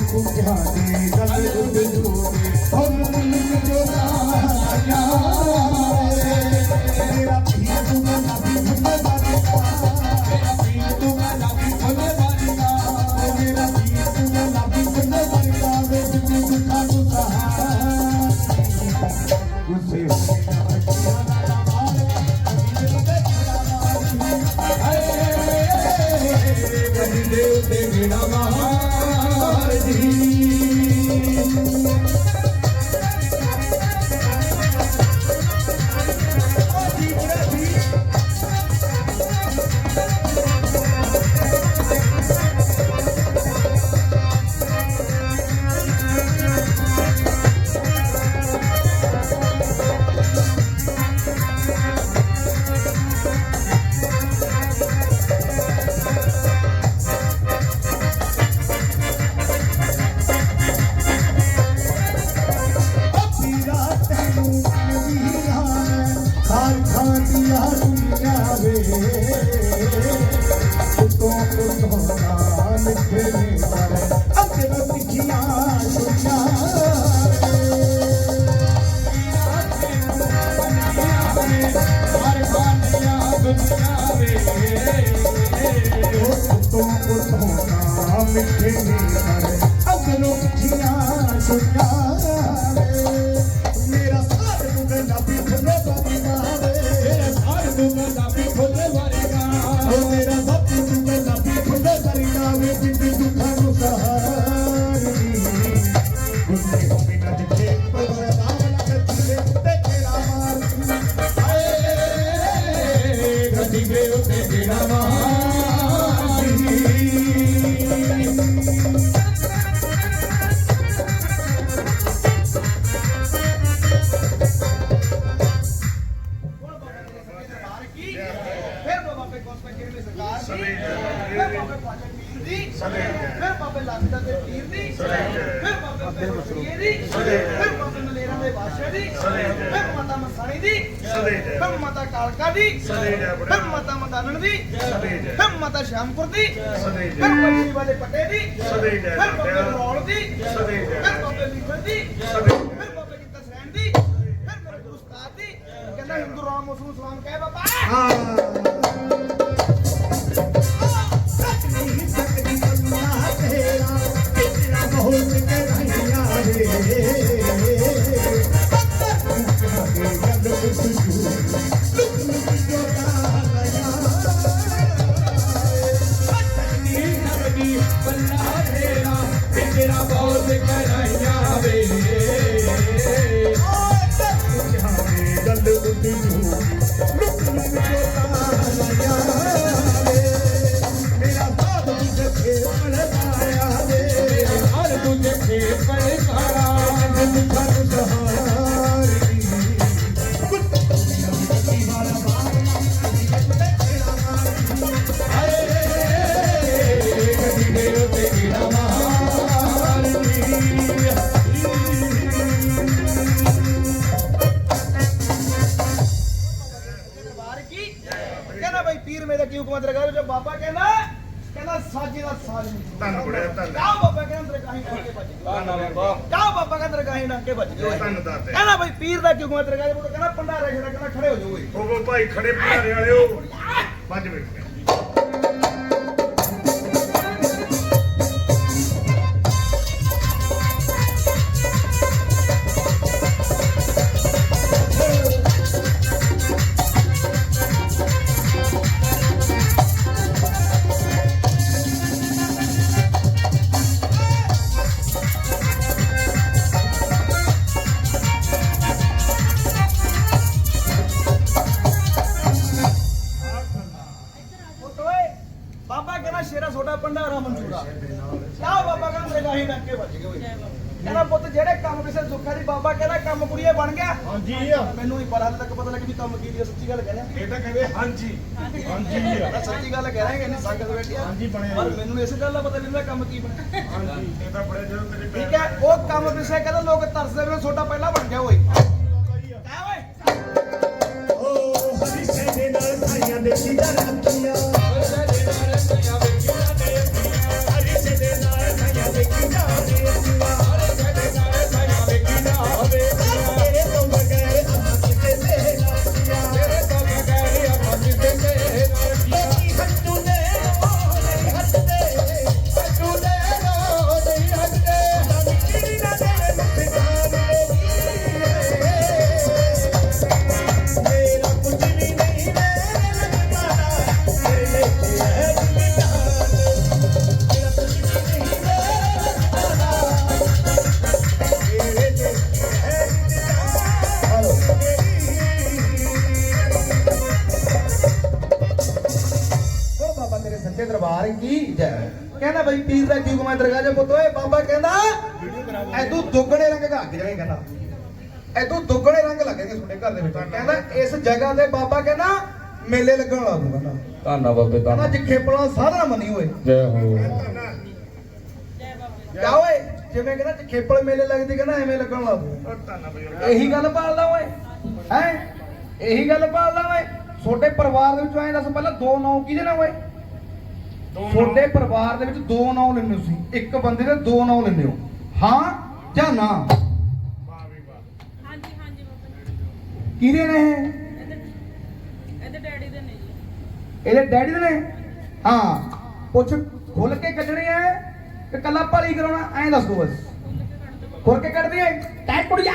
कुझारे ਦੀ। ਸਦੇ ਜੈ ਮਾਤਾ ਕਾਲਕਾ ਦੀ। ਸਦੇ ਜੈ ਮਾਤਾ ਮਦਾਨਣ ਦੀ। ਸਦੇ ਜੈ ਮਾਤਾ ਸ਼ਾਮਪੁਰ ਦੀ। ਸਦੇ ਜੈ ਫਿਰ ਵਾਲੇ ਪੱਟੇ ਦੀ। ਸਦੇ ਜੈ ਫਿਰ ਬਾਬੇ ਦੀ। ਸਦੇ ਜੈ ਫਿਰ ਬਾਬੇ ਦੀ। ਸਦੇ ਫਿਰ ਬਾਬੇ ਦੀ ਤਸਰੈਣ ਦੀ। ਫਿਰ ਮੇਰੇ ਉਸਤਾਦ ਦੀ। ਕਹਿੰਦਾ ਹਿੰਦੂ ਰਾਮ ਮੁਸਲਮਾਨ ਸਲਾਮ ਕਹੇ ਬਾਬਾ। ਹਾਂ। ਪਰ। ਮੈਨੂੰ ਇਸ ਗੱਲ ਦਾ ਪਤਾ ਨਹੀਂ ਮੇਰਾ ਕੰਮ ਕੀ ਬਣਿਆ ਹਾਂਜੀ ਇਹ ਤਾਂ ਬੜੇ ਜਦੋਂ ਤੇਰੇ ਠੀਕ ਹੈ ਉਹ ਕੰਮ ਪਿੱਛੇ ਕਹਿੰਦਾ ਲੋਕ ਤਰਸਦੇ ਵੇ ਛੋਟਾ ਪਹਿਲਾਂ ਬਣ ਗਿਆ ਓਏ ਕਹਿ ਓਏ ਓ ਹਰੀਸੇ ਦੇ ਨਾਲ ਖਾਈਆਂ ਦੇ ਚੀਜ਼ਾਂ ਰੱਖੀਆਂ 30 ਦਾ ਕੀ ਮੈਂ ਦਰਗਾਹ ਜੇ ਪੁੱਤ ਓਏ ਬਾਬਾ ਕਹਿੰਦਾ ਐਦੂ ਦੁੱਗਣੇ ਰੰਗ ਘਾ ਕੇ ਕਹਿੰਦਾ। ਐਦੂ ਦੁੱਗਣੇ ਰੰਗ ਲੱਗਣਗੇ ਤੁਹਾਡੇ ਘਰ ਦੇ ਵਿੱਚ। ਕਹਿੰਦਾ ਇਸ ਜਗ੍ਹਾ ਤੇ ਬਾਬਾ ਕਹਿੰਦਾ ਮੇਲੇ ਲੱਗਣ ਲੱਗੂ ਕਹਿੰਦਾ। ਧੰਨਾ ਬਾਬੇ ਧੰਨਾ ਜਿੱਥੇ ਪਲਾ ਸਾਧਨਾ ਮੰਨੀ ਹੋਏ। ਜੈ ਹੋ। ਕਿਆ ਓਏ ਜਿਵੇਂ ਕਹਿੰਦਾ ਖੇਪਲ ਮੇਲੇ ਲੱਗਦੇ ਕਹਿੰਦਾ ਐਵੇਂ ਲੱਗਣ ਲੱਗੂ ਇਹੀ ਗੱਲ ਪਾਲਦਾ ਓਏ। ਹੈ? ਇਹੀ ਗੱਲ ਪਾਲਦਾ ਓਏ। ਛੋਟੇ ਪਰਿਵਾਰ ਦੇ ਵਿੱਚ ਆਏ ਦੱਸ ਪਹਿਲਾਂ ਦੋ ਨੌ ਕਿਹਦੇ ਨਾਲ ਓਏ ਤੁਹਾਡੇ ਪਰਿਵਾਰ ਦੇ ਵਿੱਚ ਦੋ ਨਾਂ ਹੋ ਤੁਸੀਂ। ਇੱਕ ਬੰਦੇ ਦੇ ਦੋ ਨਾਂ ਲੈਂਦੇ ਹੋ। ਹਾਂ ਜਾਂ ਨਾ? ਹਾਂਜੀ ਹਾਂਜੀ ਬਾਬਾ ਕਿਹਦੇ ਨੇ ਇਹ? ਇਹਦੇ ਇਹਦੇ ਡੈਡੀ ਦੇ ਨੇ ਜੀ। ਇਹਦੇ ਡੈਡੀ ਦੇ ਨੇ? ਹਾਂ। ਪੁੱਛ ਖੁੱਲ ਕੇ ਕੱਢਣੇ ਆ ਕਿ ਕੱਲਾ ਭਾਲੀ ਕਰਾਉਣਾ? ਐਂ ਦੱਸ ਦੋ ਬਸ। ਖੁੱਲ ਕੇ ਕੱਢ ਦਈਏ ਟੈਟ ਕੁੜੀਆ!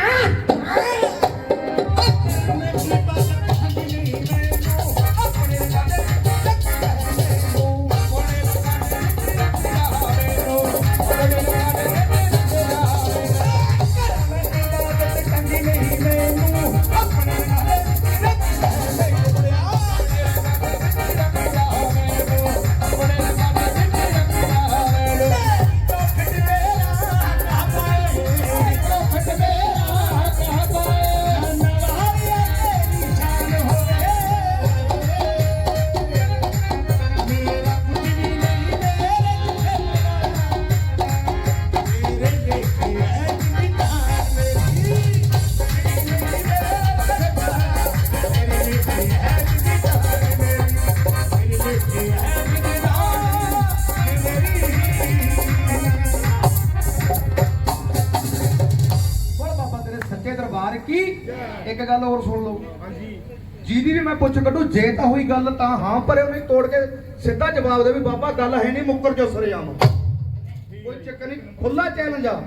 ਜੇ ਤਾਂ ਹੋਈ ਗੱਲ ਤਾਂ ਹਾਂ ਪਰ ਉਹਨੇ ਤੋੜ ਕੇ ਸਿੱਧਾ ਜਵਾਬ ਦੇ ਵੀ ਬਾਬਾ ਗੱਲ ਹੈ ਨਹੀਂ ਮੁੱਕਰ ਚੋ ਸਰੇਆਮ। ਕੋਈ ਚੱਕਰ ਨਹੀਂ ਖੁੱਲਾ ਚੈਲੰਜ ਆ।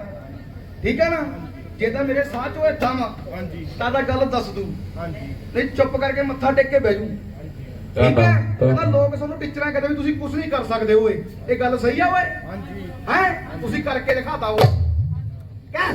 ਠੀਕ ਹੈ ਨਾ? ਜੇ ਤਾਂ ਮੇਰੇ ਸਾਹ ਚੋਂ ਏਦਾਂ ਵਾ ਹਾਂਜੀ। ਤਾਂ ਤਾਂ ਗੱਲ ਦੱਸ ਦੂ। ਹਾਂਜੀ। ਨਹੀਂ ਚੁੱਪ ਕਰਕੇ ਮੱਥਾ ਟੇਕ ਕੇ ਬਹਿ ਜੂ ਠੀਕ ਹੈ? ਕਹਿੰਦਾ ਲੋਕ ਸਾਨੂੰ ਟੀਚਰਾਂ ਕਹਿੰਦੇ ਵੀ ਤੁਸੀਂ ਕੁਝ ਨਹੀਂ ਕਰ ਸਕਦੇ ਓਏ। ਇਹ ਗੱਲ ਸਹੀ ਆ ਓਏ? ਹਾਂਜੀ। ਹੈ? ਤੁਸੀਂ ਕਰਕੇ ਦਿਖਾਤਾ ਓਏ। ਕਹਿ।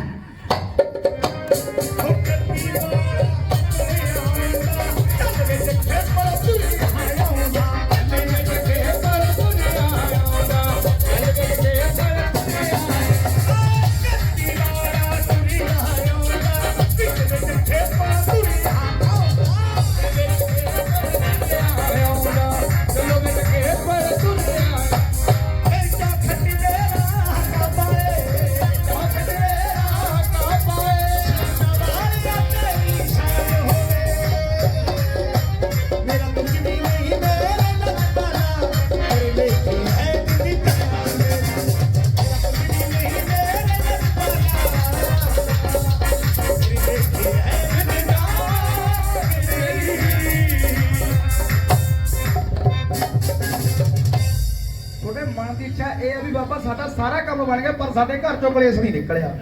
ਸਾਡੇ ਘਰ ਚੋਂ ਕਲੇਸ਼ ਨਹੀਂ ਨਿਕਲਿਆ।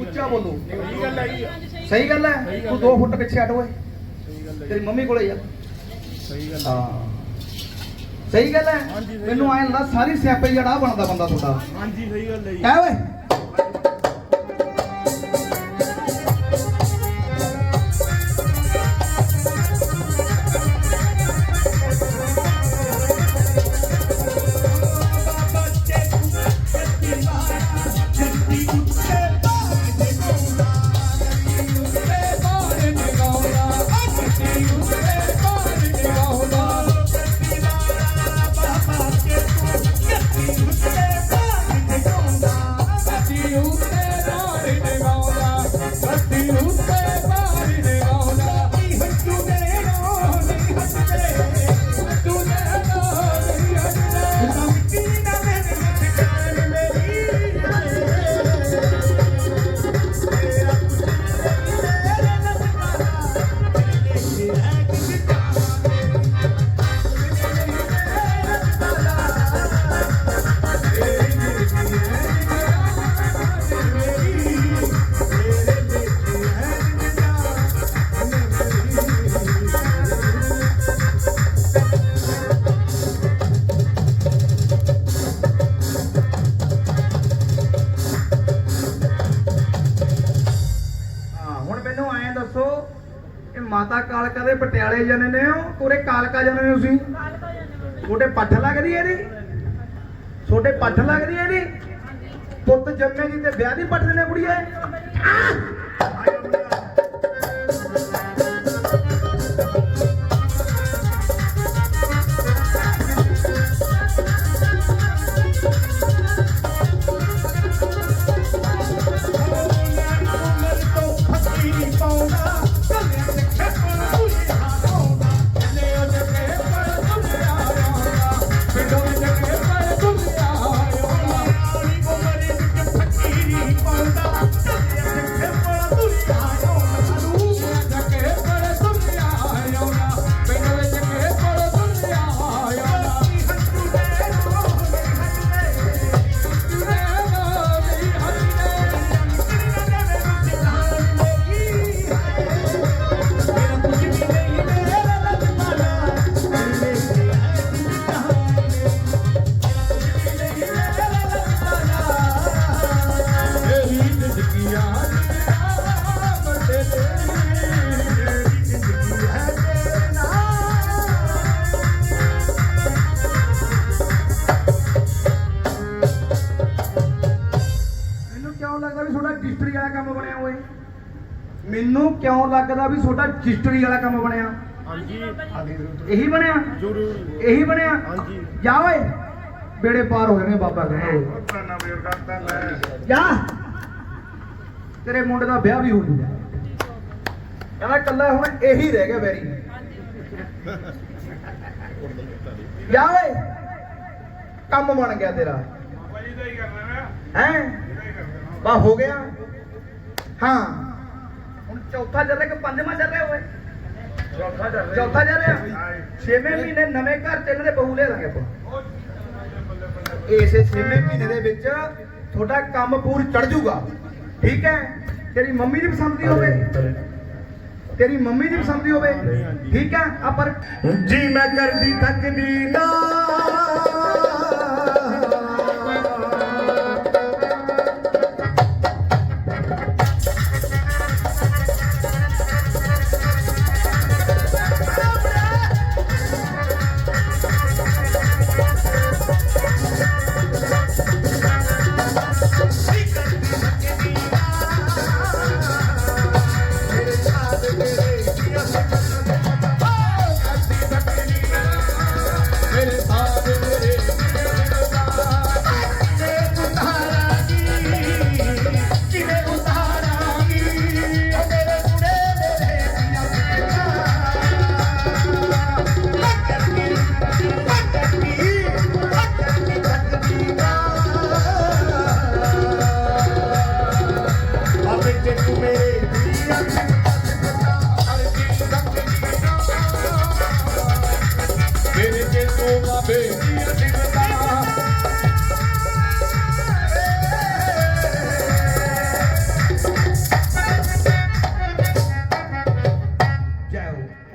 ਉੱਚਾ ਬੋਲੋ। ਸਹੀ ਗੱਲ ਹੈ? ਸਹੀ ਗੱਲ ਹੈ ਤੂੰ 2 ਫੁੱਟ ਪਿੱਛੇ ਹਟ ਓਏ। ਹੈ ਤੇਰੀ ਮੰਮੀ ਕੋਲੇ ਜਾ ਸਹੀ ਗੱਲ ਹਾਂ। ਸਹੀ ਗੱਲ ਹੈ? ਮੈਨੂੰ ਐਂ ਲੱਗਦਾ ਸਾਰੀ ਸਿਆਪੇ ਜੜਾ ਬਣਦਾ ਬੰਦਾ ਤੁਹਾਡਾ। ਹਾਂਜੀ ਸਹੀ ਗੱਲ ਹੈ ਜੀ। ਕਹਿ ਓਏ? ਜਾਂਦੇ ਨੇ ਤੁਸੀਂ। ਕਾਲਕਾ ਜਾਂਦੇ ਬਾਬਾ ਛੋਟੇ ਪੱਠ ਲੱਗਦੀ ਇਹਦੀ? ਛੋਟੇ ਪੱਠ ਲੱਗਦੀ ਇਹਦੀ? ਪੁੱਤ ਜੰਮੇ ਦੀ ਤੇ ਵਿਆਹ ਦੀ ਪੱਠ ਨੇ ਕੁੜੀਏ। ਮੈਨੂੰ ਕਿਉਂ ਲੱਗਦਾ ਵੀ ਤੁਹਾਡਾ ਡਿਸਟਰੀ ਵਾਲਾ ਕੰਮ ਬਣਿਆ? ਹਾਂਜੀ। ਇਹੀ ਬਣਿਆ? ਜ਼ਰੂਰ। ਇਹੀ ਬਣਿਆ? ਹਾਂਜੀ। ਜਾ ਓਏ। ਬੇੜੇ ਪਾਰ ਹੋ ਜਾਣੇ ਬਾਬਾ ਕਹਿੰਦਾ। ਤਾਨਾ ਬੇਰ ਕਰਦਾ ਲੈ ਜਾ। ਤੇਰੇ ਮੁੰਡੇ ਦਾ ਵਿਆਹ ਵੀ ਹੋ ਜੂਗਾ ਕਹਿੰਦਾ ਕੱਲਾ ਹੁਣ ਇਹੀ ਰਹਿ ਗਿਆ ਵੈਰੀ। ਜਾ ਓਏ। ਕੰਮ ਬਣ ਗਿਆ ਤੇਰਾ। ਬਾਬਾ ਜੀ ਦਾ ਹੀ ਕਰਨਾ ਹੈ? ਬਾ ਹੋ ਗਿਆ। ਹਾਂ। ਚੌਥਾ ਚੱਲ ਰਿਹਾ ਕਿ ਪੰਜਵਾਂ ਚੱਲ ਰਿਹਾ ਓਏ? ਚੌਥਾ ਚੱਲ ਚੌਥਾ ਚੱਲ ਰਿਹਾ। ਛੇਵੇਂ ਮਹੀਨੇ ਨਵੇਂ ਘਰ ਤੇ ਇਹਨਾਂ ਦੇ ਬਹੂ ਲੈ ਲਾਂਗੇ ਆਪਾਂ। ਇਸੇ ਛੇਵੇਂ ਮਹੀਨੇ ਦੇ ਵਿੱਚ ਤੁਹਾਡਾ ਕੰਮ ਪੂਰ ਚੜ ਜਾਊਗਾ। ਠੀਕ ਹੈ? ਤੇਰੀ ਮੰਮੀ ਦੀ ਪਸੰਦ ਦੀ ਹੋਵੇ। ਤੇਰੀ ਮੰਮੀ ਦੀ ਪਸੰਦ ਦੀ ਹੋਵੇ। ਠੀਕ ਹੈ? ਆ ਪਰ ਜੀ ਮੈਂ ਕਰਦੀ ਥੱਕਦੀ ਨਾ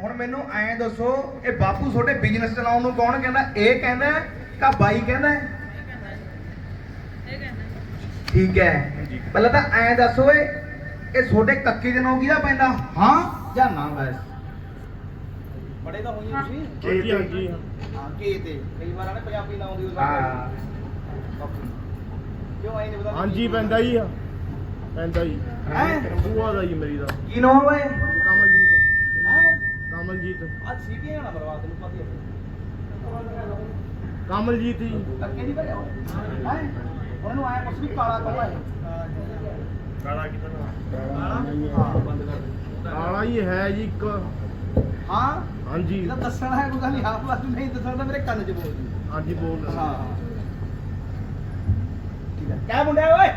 ਹੁਣ ਮੈਨੂੰ ਐਂ ਦੱਸੋ ਇਹ ਬਾਪੂ ਤੁਹਾਡੇ ਬਿਜ਼ਨਸ ਚਲਾਉਣ ਨੂੰ ਕੌਣ ਕਹਿੰਦਾ? ਇਹ ਕਹਿੰਦਾ ਕਾ ਬਾਈ ਕਹਿੰਦਾ ਇਹ ਕਹਿੰਦਾ ਠੀਕ ਹੈ। ਪਹਿਲਾਂ ਤਾਂ ਐਂ ਦੱਸ ਓਏ ਇਹ ਤੁਹਾਡੇ ਕੱਕੇ ਦੇ ਨਾਂ ਕਿਹਦਾ ਪੈਂਦਾ? ਹਾਂ? ਜਾਂ ਨਾ ਬਸ? ਬੜੇ ਤਾਂ ਹੋਈਆਂ ਤੁਸੀਂ ਹਾਂਜੀ ਹਾਂਜੀ ਹਾਂ ਕੀ। ਤੇ। ਕਈ ਵਾਰ ਆਨੇ ਪੰਜਾਬੀ ਨਾਂ ਦੀ ਹਾਂ। ਕਿਉਂ ਆਈ ਨਹੀਂ ਪਤਾ? ਹਾਂਜੀ ਪੈਂਦਾ ਹੀ ਆ। ਪੈਂਦਾ ਹੀ। ਹੈਂ? ਬੂਆ ਦਾ ਜੀ ਮੇਰੀ ਦਾ। ਕੀ ਨਾਮ ਓਏ ਹੈ ਕਮਲਜੀਤ। ਅੱਜ ਸੀਪੀਆਂ ਨਾ ਬਰਬਾਦ ਤੈਨੂੰ ਪਤਾ ਹੀ ਹੈ। ਕਮਲਜੀਤ ਜੀ। ਕੱਕੇ ਨਹੀਂ ਭਰਿਆ ਹੈ? ਉਹਨੂੰ ਆਇਆ ਕੁਛ ਵੀ ਕਾਲਾ ਕਾਲਾ ਹੈ। ਕਾਲਾ ਕਿਤਨਾ ਹਾਂ ਬੰਦ ਕਰ ਦੇ ਕਾਲਾ ਹੀ ਹੈ ਜੀ ਇੱਕ। ਹਾਂ? ਹਾਂਜੀ। ਇਹਦਾ ਦੱਸਣਾ ਹੈ ਕੋਈ ਗੱਲ ਨਹੀਂ ਆਪ ਬਾਤ ਨਹੀਂ ਦੱਸਣਾ ਮੇਰੇ ਕੰਨ 'ਚ ਬੋਲ ਦੀ ਹਾਂਜੀ ਬੋਲ ਹਾਂ। ਠੀਕ ਹੈ। ਕਿਆ ਮੁੰਡਾ ਓਏ?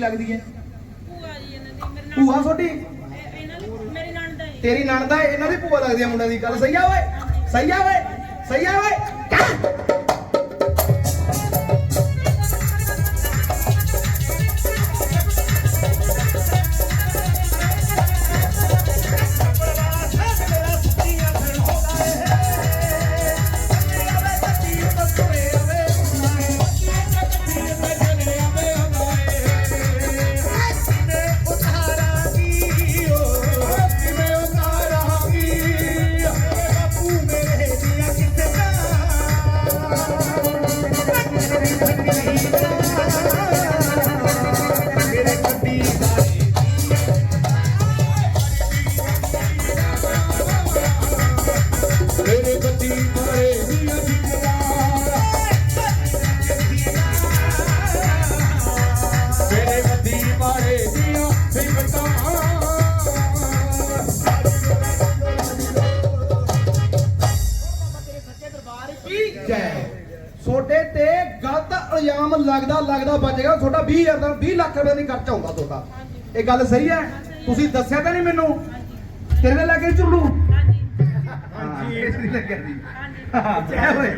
ਲੱਗਦੀ ਹੈ? ਭੂਆ ਜੀ ਇਹਨਾਂ ਦੀ ਮੇਰੇ ਨਾਲ ਭੂਆ ਤੁਹਾਡੀ? ਇਹ- ਇਹਨਾਂ ਦੀ ਮੇਰੀ ਨਣਦ ਹੈ ਜੀ। ਤੇਰੀ ਨਣਦ ਇਹਨਾਂ ਦੀ ਭੂਆ ਲੱਗਦੀ ਆ ਮੁੰਡੇ ਦੀ। ਗੱਲ ਸਹੀ ਆ ਓਏ? ਸਹੀ ਆ ਓਏ? ਸਹੀ ਆ ਓਏ? ਗੱਲ ਸਹੀ ਹੈ? ਤੁਸੀਂ ਦੱਸਿਆ ਤਾਂ ਨਹੀਂ ਮੈਨੂੰ? ਤੇਰੇ ਨਾਲ ਲੱਗੇ ਝੁੱਲੂ ਹਾਂਜੀ। ਹਾਂਜੀ ਇਸ ਲਈ ਲੱਗਿਆ ਸੀ। ਹਾਂਜੀ। ਜੈ ਹੋਏ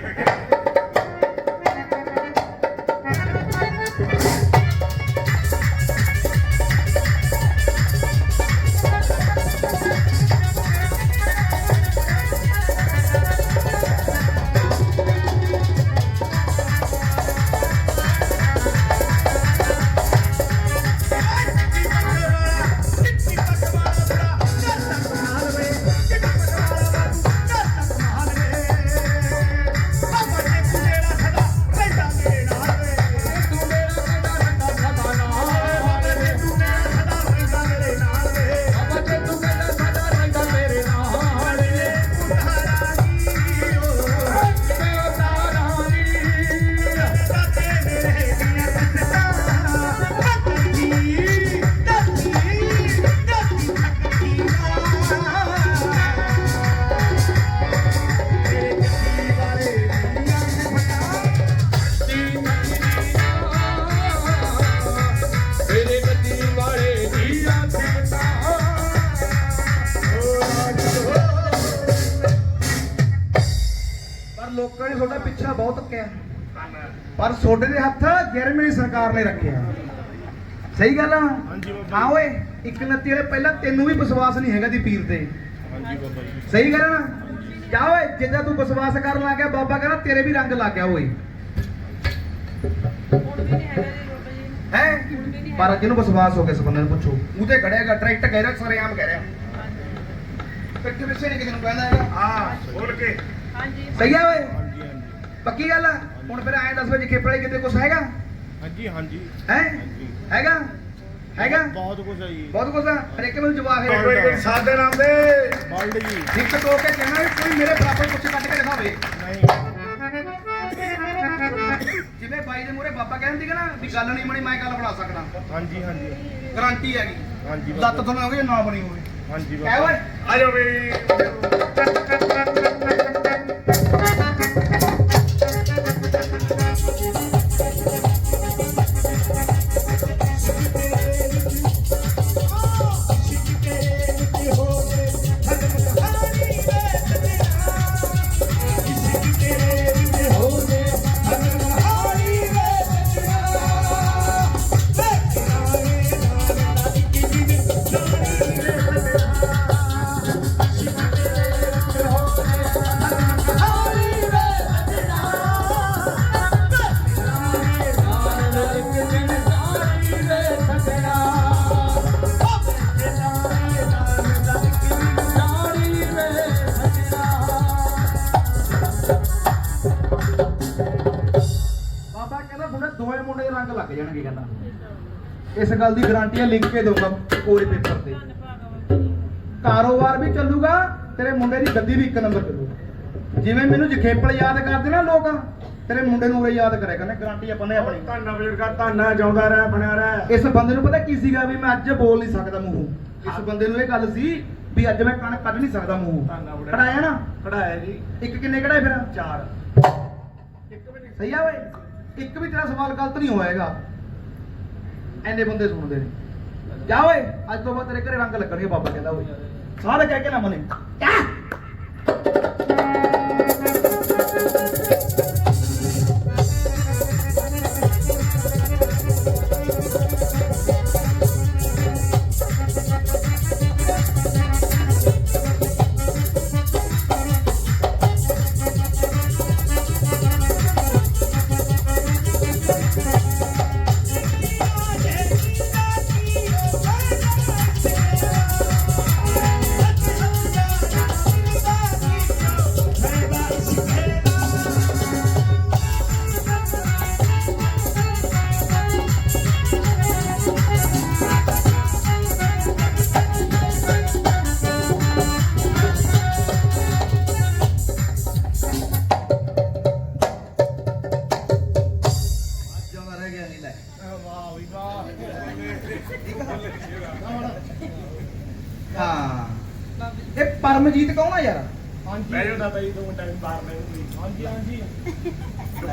ਸਰਕਾਰ ਨੇ ਰੱਖਿਆ ਸਹੀ ਗੱਲ ਆ? ਹਾਂ ਓਏ ਇੱਕ ਨੱਤੀ ਵਾਲੇ ਪਹਿਲਾਂ ਤੈਨੂੰ ਵੀ ਵਿਸ਼ਵਾਸ ਨਹੀਂ ਹੈਗਾ ਦੀ ਪੀਰ ਤੇ। ਹਾਂਜੀ ਬਾਬਾ ਜੀ। ਸਹੀ ਗੱਲ ਆ ਜਾ ਓਏ ਜਿੱਦਾਂ ਤੂੰ ਵਿਸ਼ਵਾਸ ਕਰਨ ਲੱਗ ਗਿਆ ਬਾਬਾ ਕਹਿੰਦਾ ਤੇਰੇ ਵੀ ਰੰਗ ਲੱਗ ਗਿਆ ਓਏ। ਹੁਣ ਵੀ ਨਹੀਂ ਹੈਗਾ ਜੀ ਬਾਬਾ ਜੀ। ਹੈ? ਪਰ ਜਿਹਨੂੰ ਵਿਸ਼ਵਾਸ ਹੋ ਗਿਆ ਇਸ ਬੰਦੇ ਨੂੰ ਪੁੱਛੋ। ਮੂੰਹ ਤੇ ਖੜਿਆਗਾ ਡਾਇਰੈਕਟ ਕਹਿ ਰਿਹਾ ਸਾਰੇ ਆਮ ਕਹਿ ਰਿਹਾ। ਪਿੱਠ ਪਿੱਛੇ ਨਹੀਂ ਕਿਸੇ ਨੂੰ ਕਹਿੰਦਾ ਹੈਗਾ। ਹਾਂ। ਬੋਲ ਕੇ। ਹਾਂਜੀ। ਸਹੀ ਆ ਓਏ। ਪੱਕੀ ਗੱਲ ਆ? ਹੁਣ ਫਿਰ ਐਂ ਦੱਸ ਵਜੇ ਖੇਪੜੇ ਕਿਤੇ ਕੁਛ ਹੈਗਾ? ਹਾਂਜੀ ਹਾਂਜੀ। ਹੈ? ਹੈਗਾ? ਹੈਗਾ? ਬਹੁਤ ਕੁਝ ਹੈ ਜੀ। ਬਹੁਤ ਕੁਛ ਆ ਹਰ ਇੱਕ ਨੂੰ ਜਵਾਬ ਹੈ। ਕੋਈ- ਕੋਈ ਸਾਡੇ ਨਾਮ ਦੇ। ਵਰਲਡ ਜੀ। ਇੱਕ ਟੋਕ ਕੇ ਕਹਿਣਾ ਵੀ ਕੋਈ ਮੇਰੇ ਬਰਾਬਰ ਕੁਛ ਕੱਢ ਕੇ ਦਿਖਾਵੇ। ਨਹੀਂ। ਜਿਵੇਂ ਬਾਈ ਦੇ ਮੂਰੇ ਬਾਬਾ ਕਹਿੰਦੀ ਕਿ ਨਾ ਵੀ ਗੱਲ ਨਹੀਂ ਬਣੀ ਮੈਂ ਗੱਲ ਬਣਾ ਸਕਦਾ। ਹਾਂਜੀ ਹਾਂਜੀ। ਗਾਰੰਟੀ ਹੈਗੀ। ਹਾਂਜੀ ਲੱਤ ਤੁਹਾਨੂੰ ਹੋਵੇ ਨਾ ਬਣੀ ਹੋਵੇ। ਹਾਂਜੀ ਬਾਬਾ। ਆ ਜਾਓ ਬਈ ਗੱਲ ਦੀ ਗਾਰੰਟੀ ਹੈ ਲਿਖ ਕੇ ਦਊਗਾ ਕੋਰੇ ਪੇਪਰ ਤੇ। ਕਾਰੋਬਾਰ ਵੀ ਚੱਲੂਗਾ ਤੇਰੇ ਮੁੰਡੇ ਦੀ ਗੱਦੀ ਵੀ ਇੱਕ ਨੰਬਰ ਚੱਲੂਗਾ ਜਿਵੇਂ ਮੈਨੂੰ ਜਖੇਪਲ ਯਾਦ ਕਰਦੇ ਨਾ ਲੋਕ ਤੇਰੇ ਮੁੰਡੇ ਨੂੰ ਉਰੇ ਯਾਦ ਕਰਿਆ ਕਰਨੇ ਗਾਰੰਟੀ ਆਪਾਂ ਨੇ ਆਪਣੀ। ਧੰਨਾ ਬਜ਼ੁਰਗਾ ਧੰਨਾ ਜਾਉਂਦਾ ਰਹਿ ਬਣਿਆ ਰਹਿ। ਇਸ ਬੰਦੇ ਨੂੰ ਪਤਾ ਕੀ ਸੀਗਾ ਵੀ ਮੈਂ ਅੱਜ ਬੋਲ ਨਹੀਂ ਸਕਦਾ ਮੂੰਹੋਂ। ਇਸ ਬੰਦੇ ਨੂੰ ਇਹ ਗੱਲ ਸੀ ਵੀ ਅੱਜ ਮੈਂ ਕਣ ਕੱਢ ਨਹੀਂ ਸਕਦਾ ਮੂੰਹੋਂ। ਕਢਾਇਆ ਨਾ? ਖੜਾਇਆ ਜੀ। ਇੱਕ ਕਿੰਨੇ ਕਢਾਏ ਫਿਰ? ਚਾਰ। ਇੱਕ ਵੀ ਸਹੀ ਆ ਓਏ। ਇੱਕ ਵੀ ਤੇਰਾ ਸਵਾਲ ਗਲਤ ਨਹੀਂ ਹੋਏਗਾ ਐਨੇ ਬੰਦੇ ਸੁਣਦੇ ਨੇ। ਜਾ ਓਏ, ਅੱਜ ਤੋਂ ਬਾਅਦ ਤੇਰੇ ਘਰੇ ਰੰਗ ਲੱਗਣਗੇ, ਬਾਬਾ ਕਹਿੰਦਾ ਓਏ। ਸਾਰੇ ਕਹਿ ਕੇ ਨਾ ਮਨੇ।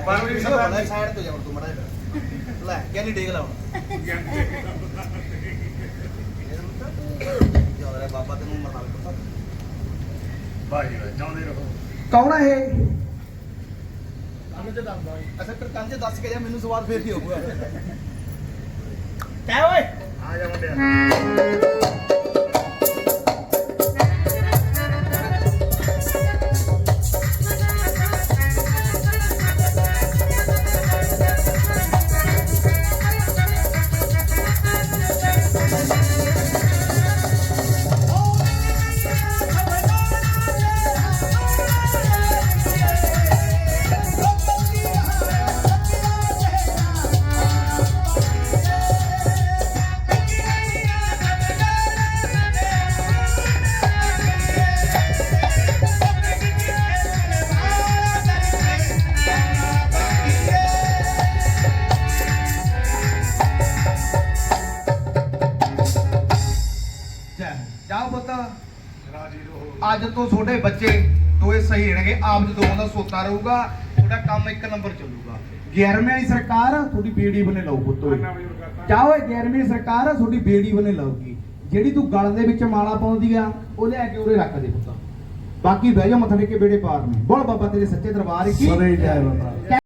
ਪਰ ਵੀ ਸਰਦਾਰ ਜੀ। ਸਾਈਡ ਤੋਂ ਜਾ ਤੂੰ ਮੜਾ ਲੈ ਕਹਿੰਦੀ ਡੇਗ ਲਾਉਣ ਜਿਉਂਦਾ ਰਹਿ ਬਾਬਾ ਤੈਨੂੰ ਮਰਨਾ ਪਤਾ? ਭਾਈ ਚਾਹੁੰਦੇ ਰਹੋ। ਕੌਣ ਆ ਇਹ? ਸਾਨੂੰ ਤੇ ਦੱਸਦਾ ਅੱਛਾ ਫਿਰ ਕੰਜ ਦੱਸ ਕੇ ਜਾ ਮੈਨੂੰ ਸਵਾਲ ਫੇਰ ਕੀ ਹੋਊਗਾ। ਕਹਿ ਓਏ। ਆ ਜਾ ਮੁੰਡਿਆ। ਸਹੀ ਰਹਿਣਗੇ ਆਪ ਜੀ ਦੋਵਾਂ ਦਾ ਸੋਤਾ ਰਹੂਗਾ ਤੁਹਾਡਾ ਕੰਮ ਇੱਕ ਨੰਬਰ ਚੱਲੂਗਾ। 11ਵੀਂ ਵਾਲੀ ਸਰਕਾਰ ਤੁਹਾਡੀ ਬੇੜੀ ਬਣੇ ਲਾਊ ਪੁੱਤ ਇਹ। 11ਵੀਂ ਸਰਕਾਰ ਤੁਹਾਡੀ ਬੇੜੀ ਬਣੇ ਲਾਊਗੀ। ਜਿਹੜੀ ਤੂੰ ਗਲ ਦੇ ਵਿੱਚ ਮਾਲਾ ਪਾਉਂਦੀ ਆ ਉਹ ਲੈ ਕੇ ਉਰੇ ਰੱਖ ਦੇ ਪੁੱਤ। ਬਾਕੀ ਬਹਿ ਜਾ ਮੱਥਾ ਟੇਕ ਕੇ ਬੇੜੇ ਪਾਰ ਨੇ। ਬੋਲ ਬਾਬਾ ਤੇਰੇ ਸੱਚੇ ਦਰਬਾਰ ਕੀ ਸਦਾ ਹੀ ਜੈ ਬਾਬਾ।